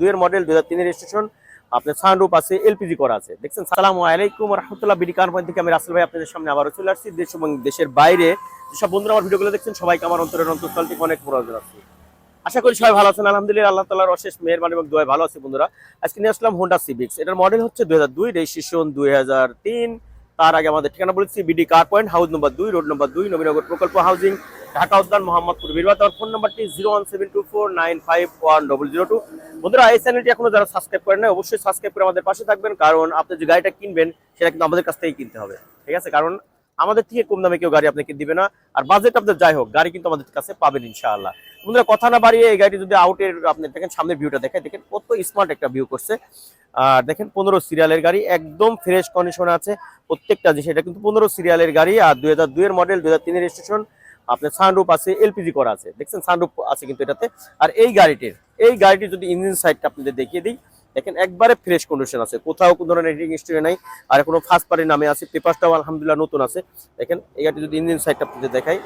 দুইয়ের মডেল দুই হাজার রেজিস্ট্রেশন আপনার সানরুপ আছে এলপিজি করা আছে। দেখছেন? সালাম আলাইকুম রহমতুল্লাহ। বিডি কারপয়েন্ট থেকে আমি রাসেল ভাই আপনাদের সামনে আবারও চলে আসছি। দেশ এবং দেশের বাইরে যেসব বন্ধুরা আমার ভিডিওগুলো দেখছেন, সবাইকে আমার অন্তরের অন্তঃস্থল থেকে অনেক প্রয়োজন আছে আশা করি সবাই ভালো আছেন। আলহামদুলিল্লাহ, আল্লাহ তালার অশেষ মেহরবানি এবং দোয়া ভালো আছে বন্ধুরা। আজকে নিয়ে আসলাম হোন্ডা সিভিক্স এটার মডেল হচ্ছে দুই হাজার দুই রেজিস্ট্রেশন দুই হাজার তিন। তার আগে আমাদের ঠিকানা বলেছি BD car point, house number দুই, রোড নম্বর দুই, নবীনগর প্রকল্প হাউজিং, ঢাকা উদ্যান, মোহাম্মদপুর, বীরবাদ। তার ফোন নাম্বারটি zero one seven two four nine five one double zero two. বন্ধুরা, এই চ্যানেলটি এখনও যারা সাবস্ক্রাইব করেন না অবশ্যই সাবস্ক্রাইব করে আমাদের পাশে থাকবেন, কারণ আপনি যে গাড়িটা কিনবেন, সেটা কিন্তু আমাদের কাছ থেকেই কিনতে হবে। ঠিক আছে? কারণ আমাদের থেকে কম দামে কেউ গাড়ি আপনাকে দিবে না। আর বাজেট আপনার যাই হোক, গাড়ি কিন্তু আমাদের কাছে পাবেন ইনশাআল্লাহ। বন্ধুরা, কথা না বাড়িয়ে এই গাড়িটি যদি আউটের আপনি দেখেন, সামনের ভিউটা দেখেন দেখেন কত স্মার্ট একটা ভিউ করছে। আর দেখেন পনেরো সিরিয়ালের গাড়ি, একদম ফ্রেশ কন্ডিশনে আছে। প্রত্যেকটা জিনিস, এটা কিন্তু পনেরো সিরিয়ালের গাড়ি। আর দুই হাজার দুইয়ের মডেল দুই হাজার তিনের রেজিস্ট্রেশন আপনার সানরুপ আছে এলপিজি করা আছে। দেখছেন সানরুপ আছে কিন্তু এটাতে। আর এই গাড়িটির এই গাড়িটির যদি ইঞ্জিন সাইডটা আপনাদের দেখিয়ে দিই, দেখেন একবারে ফ্রেশ কন্ডিশন আছে। কোথাও কোনো ধরনের রিডিং হিস্ট্রি নাই, আর কোনো ফার্স্ট পার্টির নামে আছে পেপারটাও আলহামদুলিল্লাহ নতুন আছে। দেখেন, এই গাড়িটি যদি ইঞ্জিন সাইডটা আপনাদের দেখাই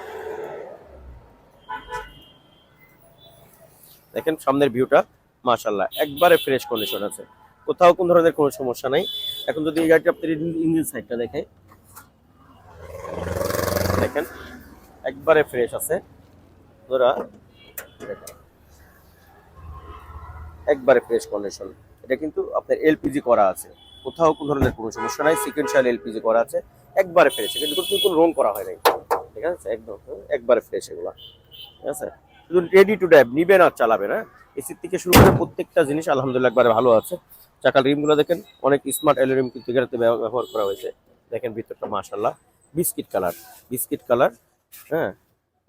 দেখেন সামনের ভিউটা মাশাল্লাহ একবারে ফ্রেশ কন্ডিশন আছে। কোথাও কোন ধরনের কোনো সমস্যা নাই। এখন যদি এই আপনার ইঞ্জিন সাইডটা দেখাই দেখেন একবারে ফ্রেশ আছে। ধরা, একবারে ফ্রেশ কন্ডিশন এটা কিন্তু আপনার এলপিজি করা আছে। কোথাও কোনো ধরনের কোনো সমস্যা নাই সিকেন্সিয়াল এলপিজি করা আছে, একবারে ফ্রেশ কিন্তু কোনো রং করা হয় নাই। ঠিক আছে? একদম, একবারে ফ্রেশ এগুলো। ঠিক আছে? রেডি টু ড্রাইভ নিবেন আর চালাবেন হ্যাঁ এসির থেকে শুরু করে প্রত্যেকটা জিনিস আলহামদুলিল্লাহ একবারে ভালো আছে। চাকার রিমগুলো দেখেন, অনেক স্মার্ট অ্যালুমিনিয়াম কিন্তু এখানে ব্যবহার করা হয়েছে। দেখেন ভিতরটা মাশাল্লাহ বিস্কিট কালার বিস্কিট কালার হ্যাঁ?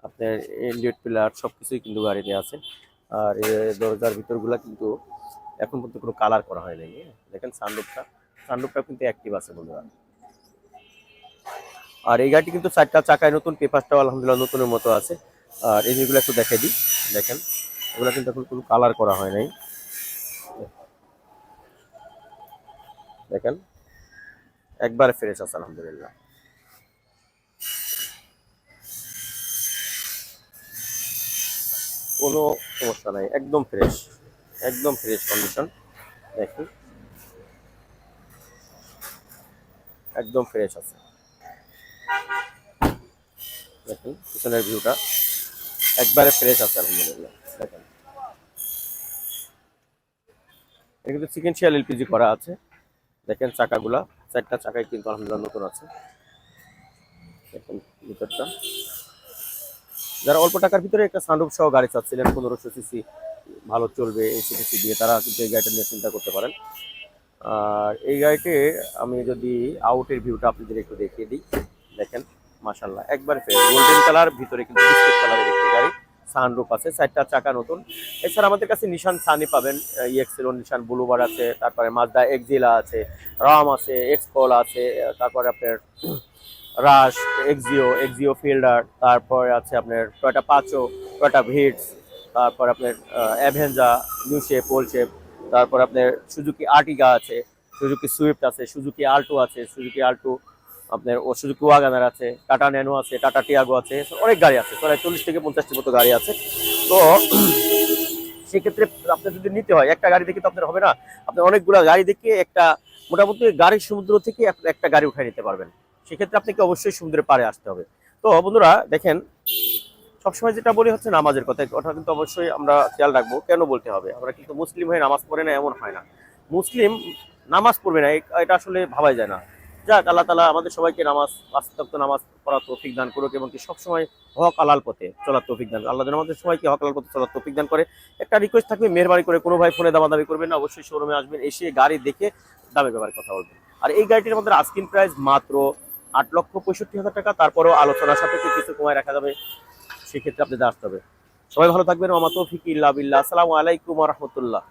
আপনার ইন্ডিয়েট পিলার সব কিছুই কিন্তু গাড়িতে আছে। আর দরজার ভিতরগুলা কিন্তু এখন পর্যন্ত কোনো কালার করা হয় নাই? দেখেন সানরুফটা সানরুফটা কিন্তু অ্যাক্টিভ আছে বন্ধুরা। আর এই গাড়িটি কিন্তু চারটা চাকায় নতুন, পেপারটাও আলহামদুলিল্লাহ নতুনের মতো আছে। আর এই যেগুলো একটু দেখাই দিই, দেখেন, এগুলো কিন্তু এখন কোনো কালার করা হয় নাই। দেখেন, একবারে ফ্রেশ আছে, আলহামদুলিল্লাহ। কোনো সমস্যা নাই, একদম ফ্রেশ একদম ফ্রেশ কন্ডিশন দেখুন। একদম ফ্রেশ আছে। দেখুন, পিছনের ভিউটা একবারে ফ্রেশ আছে, আলহামদুলিল্লাহ। দেখেন। কিন্তু সিকেন্সিয়াল এলপিজি করা আছে। দেখেন চাকাগুলা, চারটা চাকাই কিন্তু আলহামদুলিল্লাহ নতুন আছে। দেখেন ভিতরটা। যারা অল্প টাকার ভিতরে একটা সানরুফ সহ গাড়ি চাচ্ছিলেন, পনেরোশো সিসি ভালো চলবে এই সিসি দিয়ে, তারা কিন্তু এই গাড়িটা নিয়ে চিন্তা করতে পারেন। আর এই গাড়িতে আমি যদি আউটের ভিউটা আপনাদের একটু দেখিয়ে দিই। দেখেন মাশাল্লাহ একবার গোল্ডেন কালার ভিতরে কিন্তু বিস্কুট কালারের একটি গাড়ি সানরুফ আছে চারটা চাকা নতুন। এছাড়া আমাদের কাছে নিশান সানি পাবেন ইএক্সেল নিশান বুলুবার আছে, তারপরে মাজদা এক্সিলা আছে রাম আছে এক্সকল আছে তারপরে আপনার রাশ এক্সিও এক্সিও ফিল্ডার তারপরে আছে আপনার টয়টা পাচো টয়টা ভিটস তারপর আপনার অ্যাভেঞ্জা নিউ শেপ তারপর আপনার সুজুকি আর্টিগা আছে সুজুকি সুইফট আছে সুজুকি আল্টো আছে সুজুকি আল্টো আপনার ও সুজুকি ওয়াগানার আছে, টাটা ন্যানো আছে, টাটা টিয়াগো আছে, অনেক গাড়ি আছে। প্রায় চল্লিশ থেকে পঞ্চাশটির মতো গাড়ি আছে। তো সেক্ষেত্রে আপনার যদি নিতে হয়, একটা গাড়ি দেখে তো আপনার হবে না। আপনি অনেকগুলো গাড়ি দেখে একটা মোটামুটি গাড়ির সমুদ্র থেকে একটা গাড়ি উঠাই নিতে পারবেন। সেক্ষেত্রে আপনাকে অবশ্যই সমুদ্রের পাড়ে আসতে হবে। তো বন্ধুরা, দেখেন, সবসময় যেটা বলি হচ্ছে নামাজের কথা, ওটা কিন্তু অবশ্যই আমরা খেয়াল রাখব। কেন বলতে হবে? আমরা কিন্তু মুসলিম হয়ে নামাজ পড়ে না, এমন হয় না। মুসলিম নামাজ পড়বে না এটা আসলে ভাবাই যায় না। যাক, আল্লাহ তালা আমাদের সবাইকে নামাজ বাস্তব নামাজ পড়ার তৌফিক দান করুক এবং কি সবসময় হক আলাল পথে চলার তৌফিক দান আল্লাহ আমাদের সবাইকে হক আলাল পথে চলার তৌফিক দান করে। একটা রিকোয়েস্ট থাকবে, মেহরবানি করে কোনো ভাই ফোনে দামাদামি করবেন না, অবশ্যই শোরুমে আসবেন, এসে গাড়ি দেখে দামে ব্যাপারে কথা বলবেন। আর এই গাড়িটির আমাদের আস্কিন প্রাইস মাত্র আট লক্ষ পঁয়ষট্টি হাজার টাকা, তারপরেও আলোচনার সাপেক্ষে কিছু কমায় রাখা যাবে, সেক্ষেত্রে আপনাদের আসতে হবে। সবাই ভালো থাকবেন আমার তৌফিক ইল্লা আসসালামু আলাইকুম রহমতুল্লাহ।